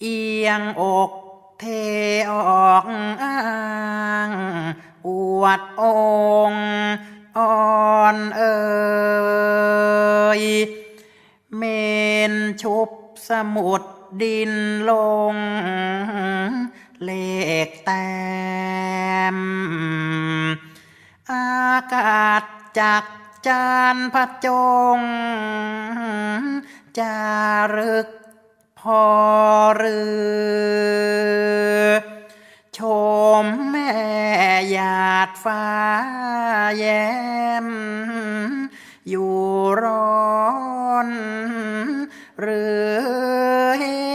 เอียงอกเทออกอ้างอวดองอ่อนเอ่ยเมนชุบสมุดดินลง เลขแต้มอากาศจากจานพระจง จารึก พอเรือชมแม่หยาดฟ้าแย้ม อยู่ร้อน หรือ